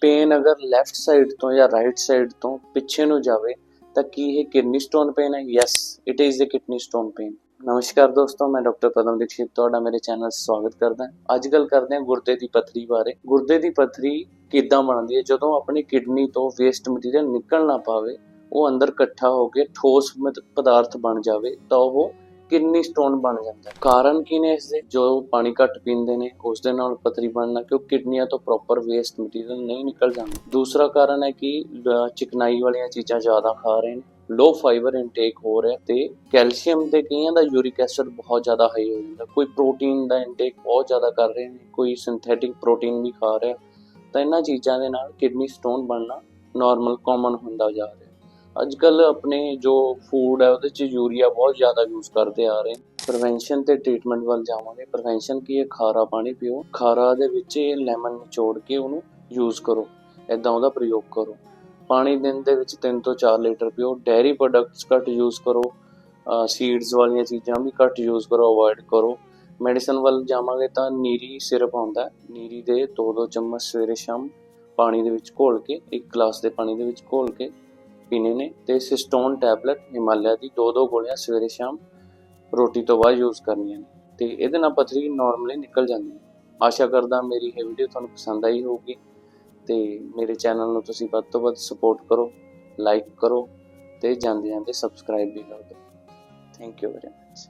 Pain ਅਗਰ left side ਤੋਂ ਜਾਂ ਰਾਈਟ ਸਾਈਡ ਤੋਂ ਪਿੱਛੇ ਨੂੰ ਜਾਵੇ, ਤਾਂ ਕੀ ਇਹ ਕਿਡਨੀ ਸਟੋਨ ਪੇਨ ਹੈ? Yes it is a kidney stone pain ਨਮਸਕਾਰ ਦੋਸਤੋ, ਮੈਂ ਡਾਕਟਰ ਪਦਮ ਦੀਕਸ਼ਿਤ ਤੁਹਾਡਾ ਮੇਰੇ ਚੈਨਲ ਸਵਾਗਤ ਕਰਦਾ ਅੱਜ ਗੱਲ ਕਰਦੇ ਹਾਂ ਗੁਰਦੇ ਦੀ ਪੱਥਰੀ ਬਾਰੇ। ਗੁਰਦੇ ਦੀ ਪੱਥਰੀ ਕਿੱਦਾਂ ਬਣਦੀ ਹੈ? ਜਦੋਂ ਆਪਣੀ ਕਿਡਨੀ ਤੋਂ ਵੇਸਟ ਮਟੀਰੀਅਲ ਨਿਕਲ ਨਾ ਪਾਵੇ, ਉਹ ਅੰਦਰ ਇਕੱਠਾ ਹੋ ਕੇ ਠੋਸ ਮਤ- ਪਦਾਰਥ ਬਣ ਜਾਵੇ, ਤਾਂ ਉਹ ਕਿਡਨੀ ਸਟੋਨ ਬਣ ਜਾਂਦਾ ਕਾਰਨ ਕੀ ਨੇ ਇਸ ਦੇ ਜੋ ਪਾਣੀ ਘੱਟ ਪੀਂਦੇ ਨੇ ਉਸ ਦੇ ਨਾਲ ਪਤਰੀ ਬਣਨਾ, ਕਿਉਂ ਕਿਡਨੀਆਂ ਤੋਂ ਪ੍ਰੋਪਰ ਵੇਸਟ ਮਟੀਰੀਅਲ ਨਹੀਂ ਨਿਕਲ ਜਾਂਦਾ। ਦੂਸਰਾ ਕਾਰਨ ਹੈ ਕਿ ਚਿਕਨਾਈ ਵਾਲੀਆਂ ਚੀਜ਼ਾਂ ਜ਼ਿਆਦਾ ਖਾ ਰਹੇ ਨੇ। ਲੋ ਫਾਈਬਰ ਇਨਟੇਕ ਹੋ ਰਿਹਾ ਤੇ ਕੈਲਸ਼ੀਅਮ ਤੇ ਕਈਆਂ ਦਾ ਯੂਰਿਕ ਐਸਿਡ ਬਹੁਤ ਜ਼ਿਆਦਾ ਹਾਈ ਹੋ ਜਾਂਦਾ। ਕੋਈ ਪ੍ਰੋਟੀਨ ਦਾ ਇਨਟੇਕ ਬਹੁਤ ਜ਼ਿਆਦਾ ਕਰ ਰਹੇ ਨੇ, ਕੋਈ ਸਿੰਥੈਟਿਕ ਪ੍ਰੋਟੀਨ ਵੀ ਖਾ ਰਿਹਾ। ਤਾਂ ਇਹਨਾਂ ਚੀਜ਼ਾਂ ਦੇ ਨਾਲ ਕਿਡਨੀ ਸਟੋਨ ਬਣਨਾ ਨਾਰਮਲ ਕਾਮਨ ਹੁੰਦਾ ਜਾ ਰਿਹਾ। ਅੱਜ ਕੱਲ ਆਪਣੇ ਜੋ ਫੂਡ ਹੈ, ਉਹਦੇ ਚ ਯੂਰੀਆ ਬਹੁਤ ਜ਼ਿਆਦਾ ਯੂਜ਼ ਕਰਦੇ ਆ ਰਹੇ। ਪ੍ਰੀਵੈਂਸ਼ਨ ਤੇ ਟ੍ਰੀਟਮੈਂਟ ਵੱਲ ਜਾਵਾਂਗੇ। ਪ੍ਰੀਵੈਂਸ਼ਨ ਕੀ ਹੈ? ਖਾਰਾ ਪਾਣੀ ਪੀਓ। ਖਾਰਾ ਦੇ ਵਿੱਚ ਇਹ ਲੈਮਨ ਨਿਚੋੜ ਕੇ ਉਹਨੂੰ ਯੂਜ਼ ਕਰੋ। ਇਦਾਂ ਉਹਦਾ ਪ੍ਰਯੋਗ ਕਰੋ। ਪਾਣੀ ਦਿਨ ਦੇ ਵਿੱਚ 3 ਤੋਂ 4 ਲੀਟਰ ਪੀਓ। ਡੈਰੀ ਪ੍ਰੋਡਕਟਸ ਘੱਟ ਯੂਜ਼ ਕਰੋ। ਸੀਡਸ ਵਾਲੀਆਂ ਚੀਜ਼ਾਂ ਵੀ ਘੱਟ ਯੂਜ਼ ਕਰੋ। ਅਵੋਇਡ ਕਰੋ। ਮੈਡੀਸਨ ਵੱਲ ਜਾਵਾਂਗੇ ਤਾਂ ਨੀਰੀ ਸਿਰਪ ਆਉਂਦਾ ਨੀਰੀ ਦੇ 2-2 ਚਮਚ ਸਵੇਰੇ ਸ਼ਾਮ ਪਾਣੀ ਦੇ ਵਿੱਚ ਘੋਲ ਕੇ, ਇੱਕ ਗਲਾਸ ਦੇ ਪਾਣੀ ਦੇ ਵਿੱਚ ਘੋਲ ਕੇ ਪੀਣੇ ਨੇ ਤੇ ਸਿਸਟੋਨ ਟੈਬਲੇਟ ਹਿਮਾਲਿਆ ਦੀ ਦੋ ਦੋ ਗੋਲੀਆਂ ਸਵੇਰੇ ਸ਼ਾਮ ਰੋਟੀ ਤੋਂ ਬਾਅਦ ਯੂਜ਼ ਕਰਨੀਆਂ ਨੇ ਤੇ ਇਹਦੇ ਨਾਲ ਪਥਰੀ ਨਾਰਮਲੀ ਨਿਕਲ ਜਾਂਦੀ ਹੈ ਆਸ਼ਾ ਕਰਦਾ ਮੇਰੀ ਇਹ ਵੀਡੀਓ ਤੁਹਾਨੂੰ ਪਸੰਦ ਆਈ ਹੋਊਗੀ ਤੇ ਮੇਰੇ ਚੈਨਲ ਨੂੰ ਤੁਸੀਂ ਵੱਧ ਤੋਂ ਵੱਧ ਸਪੋਰਟ ਕਰੋ ਲਾਈਕ ਕਰੋ ਤੇ ਜਾਂਦੇ ਜਾਂਦੇ ਸਬਸਕ੍ਰਾਈਬ ਵੀ ਕਰ ਦਿਓ। Thank you very much